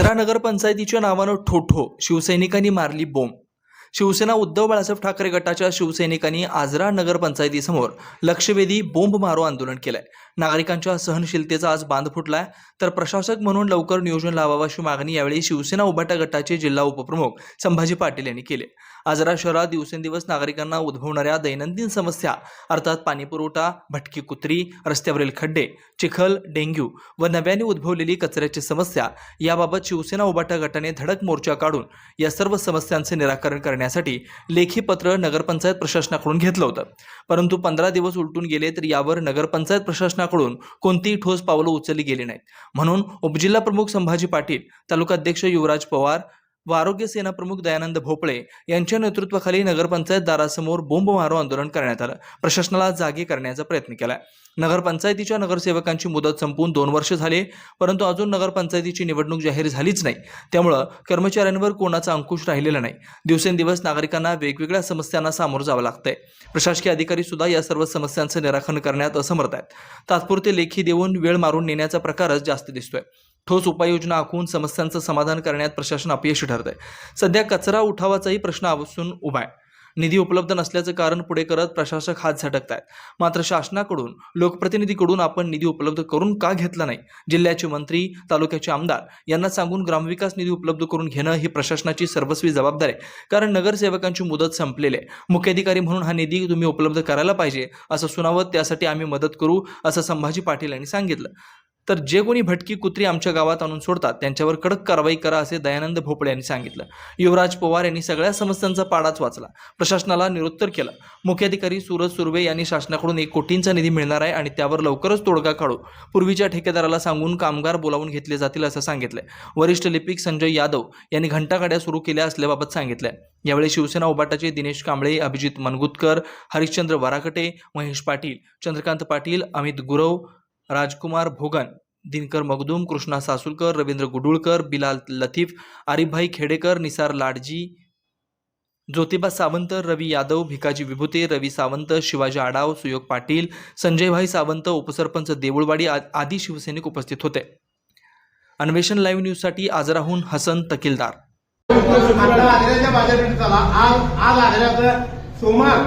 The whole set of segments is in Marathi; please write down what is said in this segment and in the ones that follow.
नगरपंचायतीच्या नावानं ठोठो शिवसैनिकांनी मारली बोंब. शिवसेना उद्धव बाळासाहेब ठाकरे गटाच्या शिवसैनिकांनी आजरा नगरपंचायतीसमोर लक्षवेधी बोंब मारो आंदोलन केलंय. नागरिकांच्या सहनशीलतेचा आज बांध फुटलाय. तर प्रशासक म्हणून लवकर नियोजन लावावं अशी मागणी यावेळी शिवसेना उभाटा गटाचे जिल्हा उपप्रमुख संभाजी पाटील यांनी केली. आजरा शहरात दिवसेंदिवस नागरिकांना उद्भवणाऱ्या दैनंदिन समस्या अर्थात पाणीपुरवठा भटकी कुत्री रस्त्यावरील खड्डे चिखल डेंग्यू व नव्याने उद्भवलेली कचऱ्याची समस्या याबाबत शिवसेना उभाटा गटाने धडक मोर्चा काढून या सर्व समस्यांचे निराकरण करण्यासाठी लेखी पत्र नगरपंचायत प्रशासनाकडून घेतलं होतं. परंतु पंधरा दिवस उलटून गेले तर यावर नगरपंचायत प्रशासनाकडून कोणतीही ठोस पावलं उचलली गेली नाहीत. म्हणून उपजिल्हा प्रमुख संभाजी पाटील तालुकाध्यक्ष युवराज पवार व आरोग्य सेना प्रमुख दयानंद भोपळे यांच्या नेतृत्वाखाली नगरपंचायत दारासमोर बोंब मारो आंदोलन करण्यात आलं. प्रशासनाला जागे करण्याचा प्रयत्न केला नगरपंचायतीच्या नगरसेवकांची मुदत संपून दोन वर्ष झाले परंतु अजून नगरपंचायतीची निवडणूक जाहीर झालीच नाही. त्यामुळं कर्मचाऱ्यांवर कोणाचा अंकुश राहिलेला नाही. दिवसेंदिवस नागरिकांना वेगवेगळ्या समस्यांना सामोरं जावं लागतंय. प्रशासकीय अधिकारी सुद्धा या सर्व समस्यांचं निराकरण करण्यात असमर्थ आहेत. तात्पुरते लेखी देऊन वेळ मारून नेण्याचा प्रकारच जास्त दिसतोय. ठोस उपाययोजना आखून समस्यांचं समाधान करण्यात प्रशासन अपयशी ठरत आहे सध्या कचरा उठावाचाही प्रश्न असून उभा आहे. निधी उपलब्ध नसल्याचं कारण पुढे करत प्रशासक हात झटकत आहेत मात्र शासनाकडून लोकप्रतिनिधीकडून आपण निधी उपलब्ध करून का घेतला नाही जिल्ह्याचे मंत्री तालुक्याचे आमदार यांना सांगून ग्रामविकास निधी उपलब्ध करून घेणं ही प्रशासनाची सर्वस्वी जबाबदारी आहे. कारण नगरसेवकांची मुदत संपलेली आहे. मुख्याधिकारी म्हणून हा निधी तुम्ही उपलब्ध करायला पाहिजे असं सुनावत त्यासाठी आम्ही मदत करू असं संभाजी पाटील यांनी सांगितलं. तर जे कोणी भटकी कुत्री आमच्या गावात आणून सोडतात त्यांच्यावर कडक कारवाई करा असे दयानंद भोपळे यांनी सांगितलं. युवराज पवार यांनी सगळ्या समस्यांचा पाडाच वाचला. प्रशासनाला निरुत्तर केलं. मुख्याधिकारी सूरज सुर्वे यांनी शासनाकडून एक कोटींचा निधी मिळणार आहे आणि त्यावर लवकरच तोडगा काढू. पूर्वीच्या ठेकेदाराला सांगून कामगार बोलावून घेतले जातील असं सांगितलं वरिष्ठ लिपिक संजय यादव यांनी घंटागाड्या सुरू केल्या असल्याबाबत सांगितलं यावेळी शिवसेना उबाटाचे दिनेश कांबळे अभिजित मनगुतकर हरिश्चंद्र वराकटे महेश पाटील चंद्रकांत पाटील अमित गुरव राजकुमार भोगन दिनकर मगदूम कृष्णा सासुलकर रवींद्र गुडुळकर बिलाल लतीफ आरिफभाई खेडेकर निसार लाडजी ज्योतिबा सावंत रवी यादव भिकाजी विभूते रवी सावंत शिवाजी आडाव सुयोग पाटील संजयभाई सावंत उपसरपंच देऊळवाडी आ- आदी शिवसैनिक उपस्थित होते. अन्वेषण लाईव्ह न्यूजसाठी आजराहून हसन तकीलदार. सोमवार.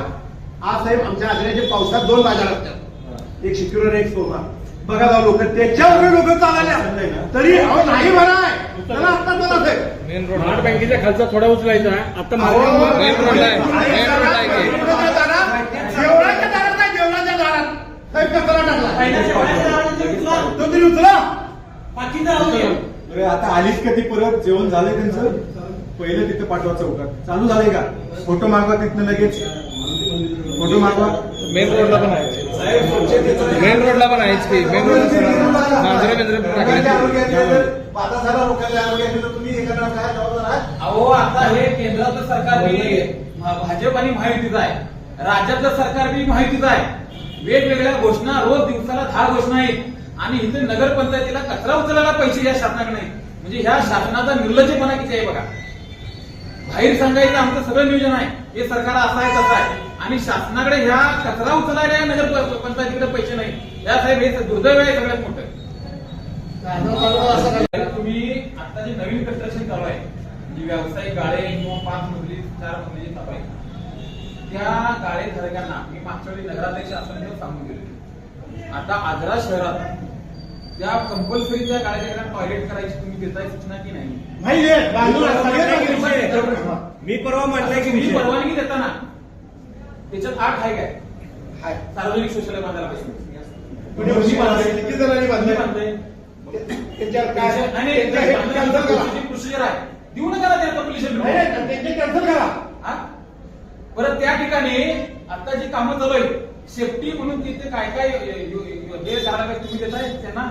आज साहेब आमच्या आग्र्याचे पावसात दोन बाजार असतात. एक शुक्रवार एक सोमवार. बघा जाऊ लोक त्याच्यावर लोक चालले तरी नाही भराय चला आता चला साहेब मेन रोड बँकेच्या खालचा थोडा उचलायचा आहे. आता मार्केट मेन रोडला आहे. आहे मेन रोडला आहे की. जेवणाच्या दारात जेवणाच्या दारात नाही जेवणाच्या दारात. साहेब कचरा टाकला. तो तरी उचला. अरे आता आलीच का ती परत? जेवण झालंय त्यांचं? पहिलं तिथं पाठवा चौकात. चालू झालंय का? फोटो मागवा तिथनं लगेच. फोटो मागवा. मेन रोडला पण आहे. मेन रोडला पण आहेच की. मेन रोडला मांजरा आहे अहो आता हे केंद्रातलं सरकार भा- भाजप आणि महायुतीचं आहे. राज्यातलं सरकार बी महायुतीचं आहे. वेगवेगळ्या घोषणा रोज दिवसाला दहा घोषणा आहेत. आणि इथे नगरपंचायतीला कचरा उचलायला पैसे या शासनाकडे नाही म्हणजे ह्या शासनाचा निर्लज्जपणा किती आहे बघा? बाहेर सांगायचं आमचं सगळं नियोजन आहे. हे सरकार असं आहे तसं आहे. आणि शासनाकडे ह्या कचरा उचलायला नगर पंचायतीकडे पैसे नाही या साहेब हे दुर्दैव आहे सगळ्यात मोठं. तुम्ही आता जे नवीन कन्स्ट्रक्शन चालू आहे जी व्यावसायिक गाळे किंवा पाच मजली चार मजली चालू आहे त्या गाळे धारकांना मी मागच्या वेळी नगराध्यक्ष असताना सांगून गेले. आता आजरा शहरात त्या कंपल्सरी त्या गाड्या टॉयलेट करायची तुम्ही देताय सूचना की नाही. मी परवा म्हटलंय की विषय परवानगी देताना. त्याच्यात आठ आहे काय? हाय. सार्वजनिक शौचालय बांधायला पाहिजे. प्रोसिजर आहे. देऊ नका करा. हा? परत त्या ठिकाणी आता जी कामं चालू आहेत सेफ्टी म्हणून तिथे काय काय हे करायला पाहिजे तुम्ही देताय? त्यांना?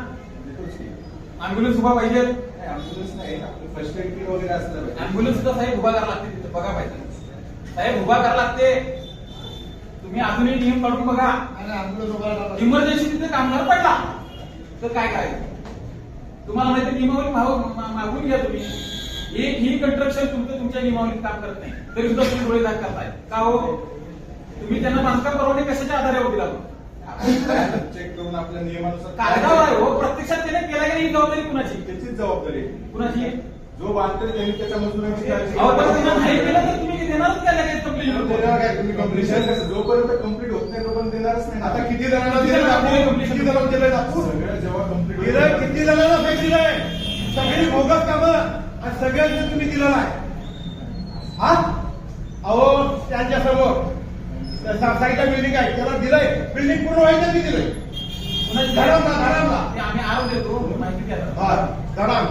अँब्युलन्स उभा पाहिजे. ऍम्ब्युलन्स नाही. आपलं फर्स्ट एड किट वगैरे असलं अँब्युलन्स सुद्धा साहेब उभा करायला लागते तिथे. बघा पाहिजे. साहेब उभा करायला लागते. तुम्ही अजूनही नियम काढून बघा. इमर्जन्सी तिथे कामगार पडला. तर काय करायचं? तुम्हाला माहिती नियमावली मा- मागून घ्या तुम्ही. एक ही कंस्ट्रक्शन तुमचं तुमच्या नियमावलीत काम करत नाही. तरी सुद्धा तुम्ही डोळे दाग करताय. का हो? तुम्ही त्यांना बांधकाम परवानगी कशाच्या आधारे होती लागून चेक करून आपल्या नियमानुसार आहे हो. प्रत्यक्षात त्याने केला की नाही जबाबदारी कुणाची? त्याचीच जबाबदारी आहे. कुणाची? जो बांधतोय त्यांनी त्याच्या मजुरांची जोपर्यंत कंप्लीट होत नाही तोपर्यंत देणारच नाही. आता किती जणांना दिलं किती जणांना दिलं दाखवू सगळं जेव्हा कंप्लीट दिलं किती जणांना फेक दिलंय? सगळी बोगस कामं आणि सगळ्यांना तुम्ही दिलं नाही हा? अहो त्यांच्यासमोर साईडला बिल्डिंग आहे त्याला दिलंय. बिल्डिंग पूर्ण व्हायचं की दिलंय? धडाम ना, धडाम. आम्ही आरोप देतो. माहिती द्या. धडाम